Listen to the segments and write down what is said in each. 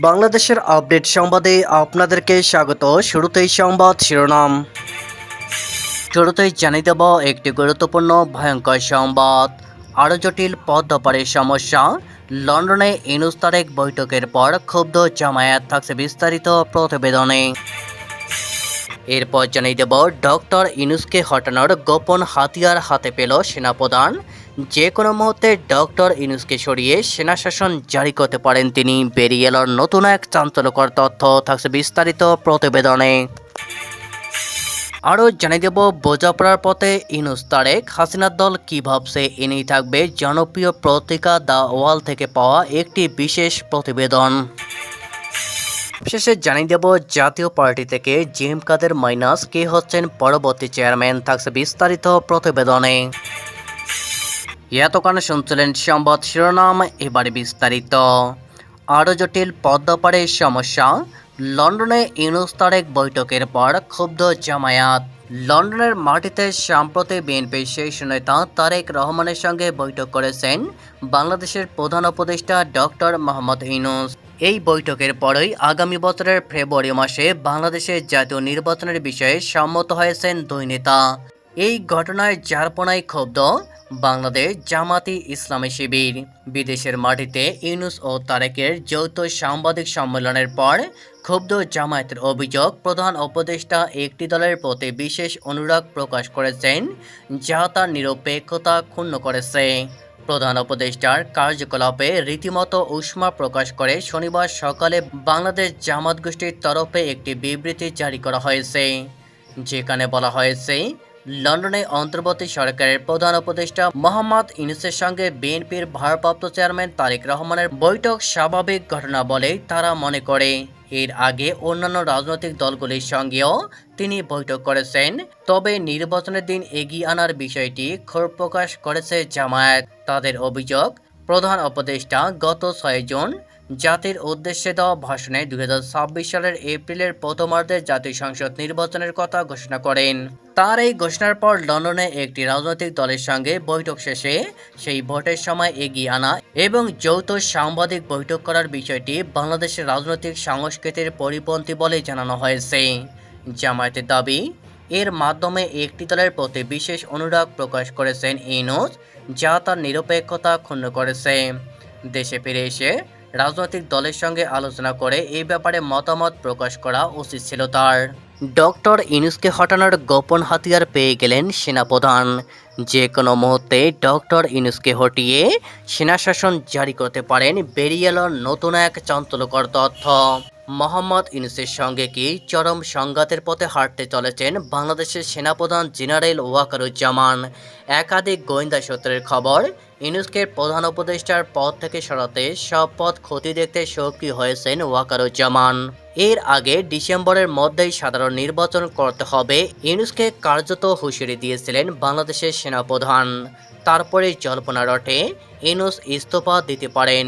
বাংলাদেশের আপডেট সংবাদে আপনাদেরকে স্বাগত। শুরুতেই সংবাদ শিরোনাম। শুরুতেই জানিয়ে দেব একটি গুরুত্বপূর্ণ ভয়ঙ্কর সংবাদ। আরও জটিল পদ্মপাড়ের সমস্যা। লন্ডনে ইনুস তারেক বৈঠকের পর ক্ষুব্ধ জামায়াত থাকছে বিস্তারিত প্রতিবেদনে। এরপর জানিয়ে দেব, ডক্টর ইনুসকে হটানোর গোপন হাতিয়ার হাতে পেল সেনাপ্রধান। যে কোনো মুহূর্তে ডক্টর ইনুসকে সরিয়ে সেনা শাসন জারি করতে পারেন তিনি। বেরিয়ে এলোর নতুন এক চাঞ্চল্যকর তথ্য, থাকছে বিস্তারিত প্রতিবেদনে। আরও জানিয়ে দেব, বোঝাপড়ার পথে ইনুস তারেক, হাসিনার দল কী ভাবছে এনেই থাকবে জনপ্রিয় পত্রিকা দ্য ওয়াল থেকে পাওয়া একটি বিশেষ প্রতিবেদন। শেষে জানিয়ে দেব, জাতীয় পার্টি থেকে জিএম কাদের মাইনাস কে হচ্ছেন পরবর্তী চেয়ারম্যান, থাকছে বিস্তারিত প্রতিবেদনে। এতক্ষণ শুনছিলেন সংবাদ শিরোনাম, এবারে বিস্তারিত। আরও জটিল পদ্মাপাড়ের সমস্যা। লন্ডনে ইউনুস তারেক বৈঠকের পর ক্ষুব্ধ জামায়াত। লন্ডনের মাটিতে সাম্প্রতি বিএনপির শীর্ষ নেতা তারেক রহমানের সঙ্গে বৈঠক করেছেন বাংলাদেশের প্রধান উপদেষ্টা ডক্টর মোহাম্মদ ইউনুস। এই বৈঠকের পরই আগামী বছরের ফেব্রুয়ারি মাসে বাংলাদেশের জাতীয় নির্বাচনের বিষয়ে সম্মত হয়েছেন দুই নেতা। এই ঘটনায় জারপনায় ক্ষুব্ধ বাংলাদেশ জামাতি ইসলামী শিবির। বিদেশের মাটিতে ইউনুস ও তারেকের যৌথ সাংবাদিক সম্মেলনের পর ক্ষুব্ধ জামায়াতের অভিযোগ, প্রধান উপদেষ্টা একটি দলের প্রতি বিশেষ অনুরাগ প্রকাশ করেছেন, যা তার নিরপেক্ষতা ক্ষুণ্ণ করেছে। প্রধান উপদেষ্টার কার্যকলাপে রীতিমতো উষ্মা প্রকাশ করে শনিবার সকালে বাংলাদেশ জামাত গোষ্ঠীর তরফে একটি বিবৃতি জারি করা হয়েছে। যেখানে বলা হয়েছে লন্ডনে অন্তর্বর্তী সরকারের প্রধান উপদেষ্টা মোহাম্মদ ইউনুসের সঙ্গে বিএনপির ভারপ্রাপ্ত চেয়ারম্যান তারেক রহমানের বৈঠক স্বাভাবিক ঘটনা বলেই তারা মনে করে। এর আগে অন্যান্য রাজনৈতিক দলগুলির সঙ্গেও তিনি বৈঠক করেছেন। তবে নির্বাচনের দিন এগিয়ে আনার বিষয়টি ক্ষোভ প্রকাশ করেছে জামায়াত। তাদের অভিযোগ, প্রধান উপদেষ্টা গত ছয় জুন জাতির উদ্দেশ্যে দেওয়া ভাষণে দুই হাজার ছাব্বিশ সালের এপ্রিলের প্রথমার্ধে জাতীয় সংসদ নির্বাচনের কথা ঘোষণা করেন। তার এই ঘোষণার পর লন্ডনে একটি রাজনৈতিক দলের সঙ্গে বৈঠক শেষে সেই ভোটের সময় এগিয়ে আনা এবং যৌথ সাংবাদিক বৈঠক করার বিষয়টি বাংলাদেশের রাজনৈতিক সংস্কৃতির পরিপন্থী বলে জানানো হয়েছে। জামায়াতের দাবি, এর মাধ্যমে একটি দলের প্রতি বিশেষ অনুরাগ প্রকাশ করেছেন ইনুস যা তার নিরপেক্ষতা ক্ষুণ্ণ করেছে। দেশে ফিরে এসে রাজনৈতিক দলের সঙ্গে আলোচনা করে এই ব্যাপারে মতামত প্রকাশ করা উচিত ছিল তার। ডক্টর ইনুসকে হটানোর গোপন হাতিয়ার পেয়ে গেলেন সেনাপ্রধান। যে কোনো মুহূর্তে ডক্টর ইনুসকে হটিয়ে সেনাশাসন জারি করতে পারেন, বেরিয়ে এল নতুন এক চঞ্চলকর তথ্য। মোহাম্মদ ইউনুসের সঙ্গে কি চরম সংঘাতের পথে হাঁটতে চলেছেন বাংলাদেশের সেনাপ্রধান জেনারেল ওয়াকারুজ্জামান? একাধিক গোয়েন্দা সূত্রের খবর, ইউনুসকে প্রধান উপদেষ্টার পদ থেকে সরাতে সব পথ ক্ষতি দেখতে সক্রিয় হয়েছেন ওয়াকারুজ্জামান। এর আগে ডিসেম্বরের মধ্যেই সাধারণ নির্বাচন করতে হবে, ইউনুসকে কার্যত হুঁশিয়ারি দিয়েছিলেন বাংলাদেশের সেনাপ্রধান। তারপরে জল্পনা রটে, ইউনুস ইস্তফা দিতে পারেন।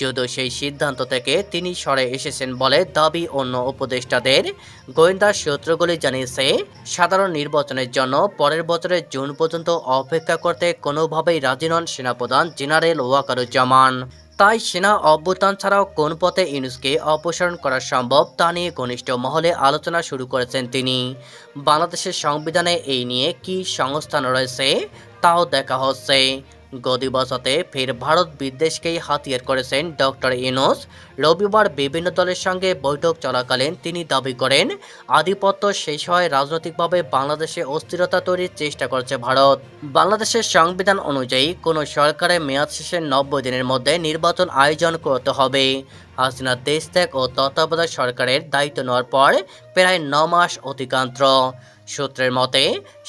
যদিও সেই সিদ্ধান্ত থেকে তিনি সরে এসেছেন বলে দাবি অন্য উপদেষ্টাদের। গোয়েন্দা সূত্রগুলি জানিয়েছে, সাধারণ নির্বাচনের জন্য পরের বছরের জুন পর্যন্ত অপেক্ষা করতে কোনোভাবেই রাজি নন সেনাপ্রধান জেনারেল ওয়াকারুজ্জামান। তাই সেনা অভ্যুত্থান ছাড়াও কোন পথে ইউনুসকে অপসারণ করা সম্ভব তা নিয়ে ঘনিষ্ঠ মহলে আলোচনা শুরু করেছেন তিনি। বাংলাদেশের সংবিধানে এই নিয়ে কী সংস্থান রয়েছে, তাও দেখা হচ্ছে। গদি বসাতে ফের ভারত বিদ্বেষকেই হাতিয়ার করেছেন ডক্টর ইনোস রবিবার বিভিন্ন দলের সঙ্গে বৈঠক চলাকালীন তিনি দাবি করেন, আধিপত্য শেষ হয় রাজনৈতিকভাবে বাংলাদেশে অস্থিরতা তৈরির চেষ্টা করছে ভারত। বাংলাদেশের সংবিধান অনুযায়ী কোনো সরকারের মেয়াদ শেষের নব্বই দিনের মধ্যে নির্বাচন আয়োজন করতে হবে। হাসিনা দেশ ত্যাগ ও তত্ত্বাবধায়ক সরকারের দায়িত্ব নেওয়ার পর প্রায় ন মাস অতিক্রান্ত। সূত্রের মতে,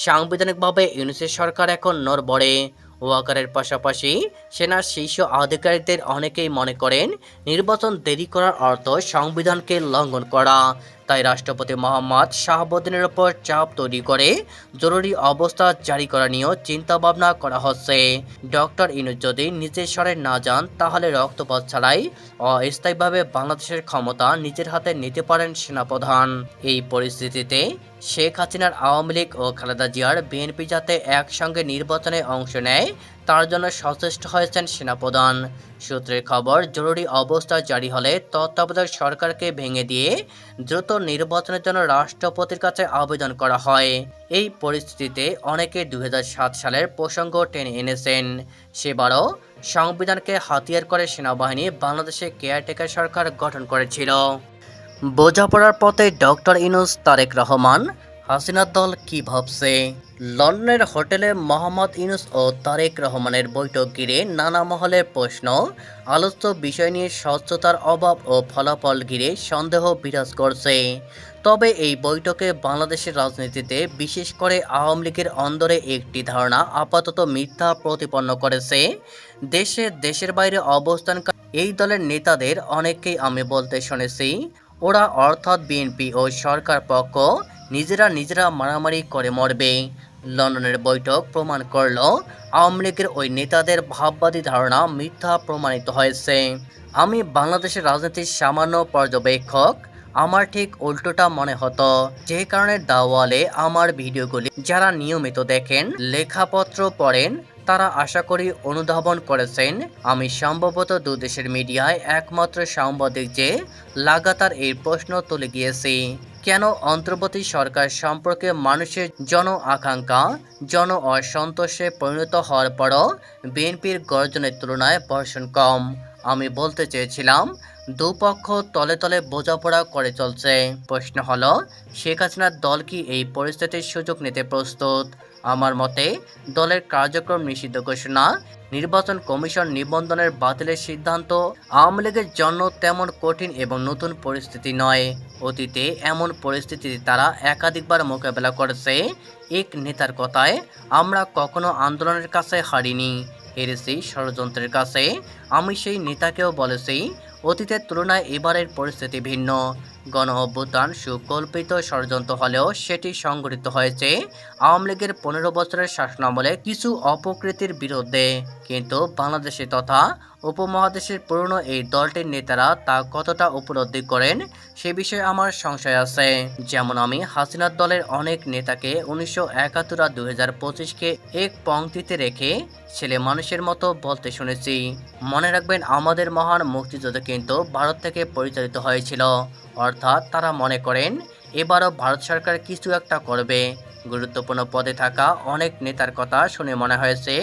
সাংবিধানিকভাবে ইউনিসেফ সরকার এখন নড়বড়ে। ওয়াকারের পাশাপাশি সেনার শীর্ষ আধিকারিকদের অনেকেই মনে করেন, নির্বাচন দেরি করার অর্থ সংবিধানকে লঙ্ঘন করা। তাই রাষ্ট্রপতি মোহাম্মদ শাহাবুদ্দিনের ওপর চাপ তৈরি করে জরুরি অবস্থা জারি করা নিয়েও চিন্তাভাবনা করা হচ্ছে। ডক্টর ইনুজ যদি নিজের স্বরে না যান, তাহলে রক্তপাত ছাড়াই অস্থায়ীভাবে বাংলাদেশের ক্ষমতা নিজের হাতে নিতে পারেন সেনাপ্রধান। এই পরিস্থিতিতে শেখ হাসিনার আওয়ামী লীগ ও খালেদা জিয়ার বিএনপি যাতে একসঙ্গে নির্বাচনে অংশ নেয় তার জন্য সচেষ্ট হয়েছেন সেনাপ্রধান। সূত্রের খবর, জরুরি অবস্থা জারি হলে তত্ত্বাবধায়ক সরকারকে ভেঙে দিয়ে দ্রুত নির্বাচনের জন্য রাষ্ট্রপতির কাছে আবেদন করা হয়। এই পরিস্থিতিতে অনেকে দুই হাজার সাত সালের প্রসঙ্গ টেনে এনেছেন। সেবারও সংবিধানকে হাতিয়ার করে সেনাবাহিনী বাংলাদেশে কেয়ারটেকার সরকার গঠন করেছিল। বোঝাপড়ার পথে ডক্টর ইনুস তারেক রহমান, হাসিনার দল কি ভাবছে? লন্ডনের হোটেলে মোহাম্মদ ইনুস ও তারেক রহমানের বৈঠক ঘিরে নানা মহলের প্রশ্ন আলোচ্য বিষয় নিয়ে স্বচ্ছতার অভাব ও ফলাফল ঘিরে সন্দেহ বিরাজ করছে। তবে এই বৈঠকে বাংলাদেশের রাজনীতিতে বিশেষ করে আওয়ামী লীগের অন্দরে একটি ধারণা আপাতত মিথ্যা প্রতিপন্ন করেছে। দেশে দেশের বাইরে অবস্থান এই দলের নেতাদের অনেককেই আমি বলতে শুনেছি। ওরা অর্থাৎ বিএনপি ও সরকার পক্ষ নিজেরা নিজেরা মারামারি করে মরবে। লন্ডনের বৈঠক প্রমাণ করল, আওয়ামী লীগের ওই নেতাদের ভাববাদী ধারণা মিথ্যা প্রমাণিত হয়েছে। আমি বাংলাদেশের রাজনীতির সামান্য পর্যবেক্ষক, আমার ঠিক উল্টোটা মনে হতো। যে কারণে দাওয়ালে আমার ভিডিওগুলি যারা নিয়মিত দেখেন, লেখাপত্র পড়েন, তারা আশা করি অনুধাবন করেছেন, আমি সম্ভবত দুদেশের মিডিয়ায় একমাত্র সাংবাদিক যে লাগাতার এই প্রশ্ন তুলে গিয়েছি। কেন অন্তর্বর্তী সরকার সম্পর্কে মানুষের জন আকাঙ্ক্ষা, জন অসন্তোষে পরিণত হওয়ার পরও বিএনপির গর্জনের তুলনায় বর্ষণ কম। আমি বলতে চেয়েছিলাম, দুপক্ষ তলে তলে বোঝাপড়া করে চলছে। প্রশ্ন হলো, শেখ হাসিনার দল কি এই পরিস্থিতির সুযোগ নিতে প্রস্তুত? আমার মতে, দলের কার্যক্রম নিষিদ্ধ ঘোষণা, নির্বাচন কমিশন নিবন্ধনের বাতিলের সিদ্ধান্ত, আওয়ামী লীগের জন্য তেমন কঠিন এবং নতুন পরিস্থিতি নয়। অতীতে এমন পরিস্থিতিতে তারা একাধিকবার মোকাবেলা করেছে। এক নেতার কথায়, আমরা কখনো আন্দোলনের কাছে হারিনি। হেরেছি ষড়যন্ত্রের কাছে। আমি সেই নেতাকেও বলেছি অতীতের তুলনায় এবারের পরিস্থিতি ভিন্ন। গণ অভ্যুত্থান সুকল্পিত ষড়যন্ত্র হলেও সেটি সংঘটিত হয়েছে। আওয়ামী লীগের পনেরো বছরের শাসনামলে কিছু অপকৃতির বিরুদ্ধে। কিন্তু বাংলাদেশে তথা উপমহাদেশের পুরনো এই দলটির নেতারা তা কতটা উপলব্ধি করেন, সে বিষয়ে আমার সংশয় আছে। যেমন আমি হাসিনার দলের অনেক নেতাকে উনিশশো একাত্তর আর দুই হাজার পঁচিশকে এক পংক্তিতে রেখে ছেলে মানুষের মতো বলতে শুনেছি। মনে রাখবেন, আমাদের মহান মুক্তিযুদ্ধ কিন্তু ভারত থেকে পরিচালিত হয়েছিল। অর্থাৎ তারা মনে করেন, এবারও ভারত সরকার কিছু একটা করবে। গুরুত্বপূর্ণ পদে থাকা অনেক নেতার কথা শুনে মনে হয়েছে,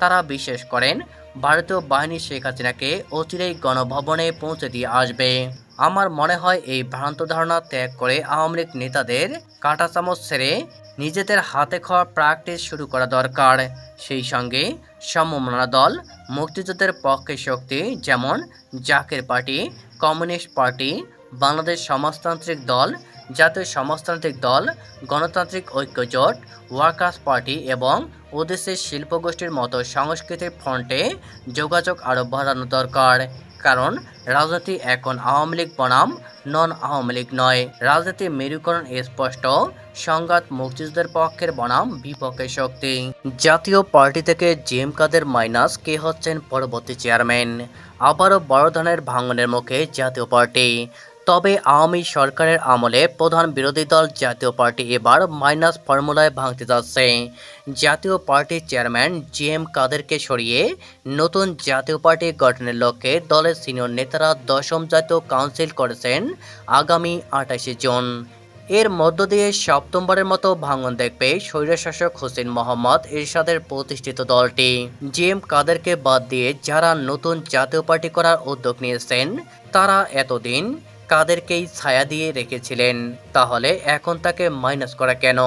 তারা বিশ্বাস করেন ভারতীয় বাহিনী শেখ হাসিনাকে অচিরেই গণভবনে পৌঁছে দিয়ে আসবে। আমার মনে হয় এই ভ্রান্ত ধারণা ত্যাগ করে আওয়ামী লীগ নেতাদের কাঁটা চামচ ছেড়ে নিজেদের হাতে খাওয়ার প্র্যাকটিস শুরু করা দরকার। সেই সঙ্গে সমমনা দল, মুক্তিযুদ্ধের পক্ষে শক্তি যেমন Zaker party, communist party, Bangladesh Samajtantrik Dal জাতীয় সমাজতান্ত্রিক দল, গণতান্ত্রিক ঐক্য জোট, ওয়ার্কার্স পার্টি এবং ওদেশের শিল্পগোষ্ঠীর মতো সংস্কৃতির ফ্রন্টে যোগাযোগ আরও বাড়ানো দরকার। কারণ রাজনীতি এখন আওয়ামী লীগ বনাম, নন আওয়ামী লীগ নয়। রাজনীতি মেরুকরণ স্পষ্ট, সংঘাত মুক্তিযুদ্ধের পক্ষের বনাম বিপক্ষের শক্তি। জাতীয় পার্টি থেকে জিএম কাদের মাইনাস কে হচ্ছেন পরবর্তী চেয়ারম্যান? আবারও বড় ধরনের ভাঙনের মুখে জাতীয় পার্টি। তবে আওয়ামী সরকারের আমলে প্রধান বিরোধী দল জাতীয় পার্টি এবার মাইনাস ফর্মুলায় ভাঙতে যাচ্ছে। জাতীয় পার্টির চেয়ারম্যান জি এম কাদেরকে সরিয়ে নতুন জাতীয় পার্টি গঠনের লক্ষ্যে দলের সিনিয়র নেতারা দশম জাতীয় কাউন্সিল করেছেন আগামী আঠাশে জুন। এর মধ্য দিয়ে সপ্তমবারের মতো ভাঙন দেখবে স্বৈরশাসক হোসেন মোহাম্মদ এরশাদের প্রতিষ্ঠিত দলটি। জি এম কাদেরকে বাদ দিয়ে যারা নতুন জাতীয় পার্টি করার উদ্যোগ নিয়েছেন, তারা এতদিন কাদেরকেই ছায়া দিয়ে রেখেছিলেন, তাহলে এখন তাকে মাইনাস করা কেন?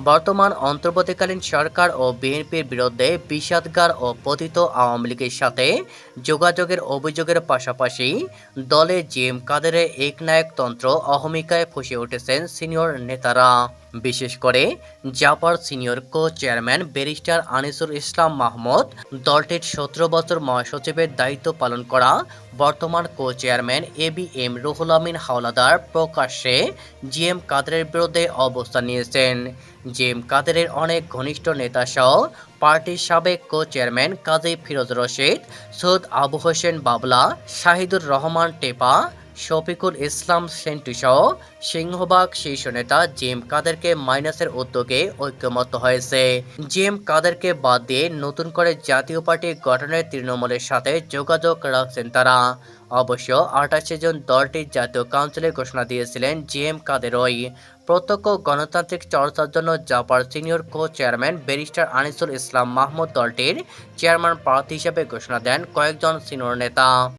বর্তমান অন্তর্বর্তীকালীন সরকার ও বিএনপির বিরুদ্ধে বিষাদগার ও পতিত আওয়ামী লীগের সাথে যোগাযোগের অভিযোগের পাশাপাশি দলে জিএম কাদেরের একনায়কতন্ত্র অহমিকায় ফুসে উঠেছেন সিনিয়র নেতারা। বিশেষ করে জাপার senior co chairman barrister Anisur Islam Mahmud, দলটির সতেরো বছর মহাসচিবের দায়িত্ব পালন করা বর্তমান co chairman A B M Ruhul Amin Howlader প্রকাশ্যে জি এম কাদেরের বিরুদ্ধে অবস্থান নিয়েছেন। জি এম কাদেরের অনেক ঘনিষ্ঠ নেতা সহ পার্টির সাবেক কো চেয়ারম্যান কাজী ফিরোজ রশিদ, সৈয়দ আবু হোসেন বাবলা, শাহিদুর রহমান টেপা শফিকুল ইসলাম সেন্টু সহ সিংহবাগ শীর্ষ নেতা জিএম কাদেরকে মাইনাসের উদ্যোগে ঐক্যমত্য হয়েছে। জিএম কাদেরকে বাদ দিয়ে নতুন করে জাতীয় পার্টি গঠনের তৃণমূলের সাথে যোগাযোগ রাখছেন তারা। অবশ্য আঠাশে জন দলটির জাতীয় কাউন্সিলে ঘোষণা দিয়েছিলেন জিএম কাদেরই। প্রত্যক্ষ গণতান্ত্রিক চর্চার জন্য জাপার senior co chairman barrister Anisul Islam Mahmud দলটির চেয়ারম্যান প্রার্থী হিসেবে ঘোষণা দেন কয়েকজন সিনিয়র নেতা।